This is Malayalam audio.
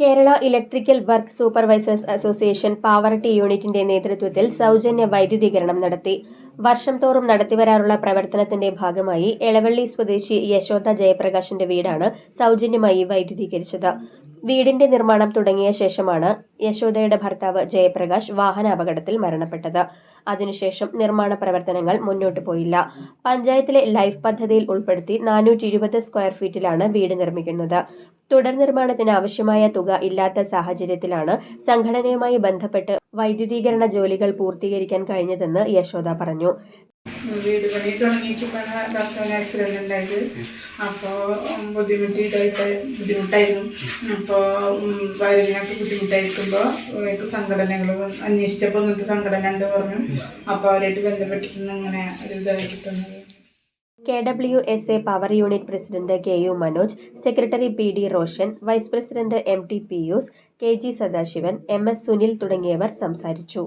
Kerala electrical work supervisors association Pavaratty യൂണിറ്റിന്റെ നേതൃത്വത്തിൽ സൗജന്യ വൈദ്യുതീകരണം നടത്തി. വർഷം തോറും നടത്തിവരാറുള്ള പ്രവർത്തനത്തിന്റെ ഭാഗമായി എളവള്ളി സ്വദേശി യശോദ ജയപ്രകാശിന്റെ വീടാണ് സൗജന്യമായി വൈദ്യുതീകരിച്ചത്. വീടിന്റെ നിർമ്മാണം തുടങ്ങിയ ശേഷമാണ് യശോദയുടെ ഭർത്താവ് ജയപ്രകാശ് വാഹനാപകടത്തിൽ മരണപ്പെട്ടത്. അതിനുശേഷം നിർമ്മാണ പ്രവർത്തനങ്ങൾ മുന്നോട്ട് പോയില്ല. പഞ്ചായത്തിലെ ലൈഫ് പദ്ധതിയിൽ ഉൾപ്പെടുത്തി നാനൂറ്റി ഇരുപത് സ്ക്വയർ ഫീറ്റിലാണ് വീട് നിർമ്മിക്കുന്നത്. തുടർ നിർമ്മാണത്തിന് ആവശ്യമായ തുക ഇല്ലാത്ത സാഹചര്യത്തിലാണ് സംഘടനയുമായി ബന്ധപ്പെട്ട് വൈദ്യുതീകരണ ജോലികൾ പൂർത്തീകരിക്കാൻ കഴിഞ്ഞതെന്ന് യശോദ പറഞ്ഞു. വീട് പണി തുടങ്ങിയിട്ടാണ് ഭർത്താവിന് ആക്സിഡന്റ് ഉണ്ടായത്. അപ്പോൾ ബുദ്ധിമുട്ടിയിട്ടായിട്ട് ബുദ്ധിമുട്ടായിരുന്നു. അപ്പോൾ വയറിനൊക്കെ ബുദ്ധിമുട്ടായിരിക്കുമ്പോൾ സംഘടനകൾ അന്വേഷിച്ചപ്പോൾ ഇങ്ങനത്തെ സംഘടന ഉണ്ട് പറഞ്ഞു. അപ്പോൾ അവരായിട്ട് ബന്ധപ്പെട്ടിട്ടാണ് അങ്ങനെ ഒരു ഇതായിട്ട് തന്നത്. K W S A power unit president K U Manoj secretary P D Roshan vice president M T Piyus K G Sadasivan M S Sunil തുടങ്ങിയവർ സംസാരിച്ചു.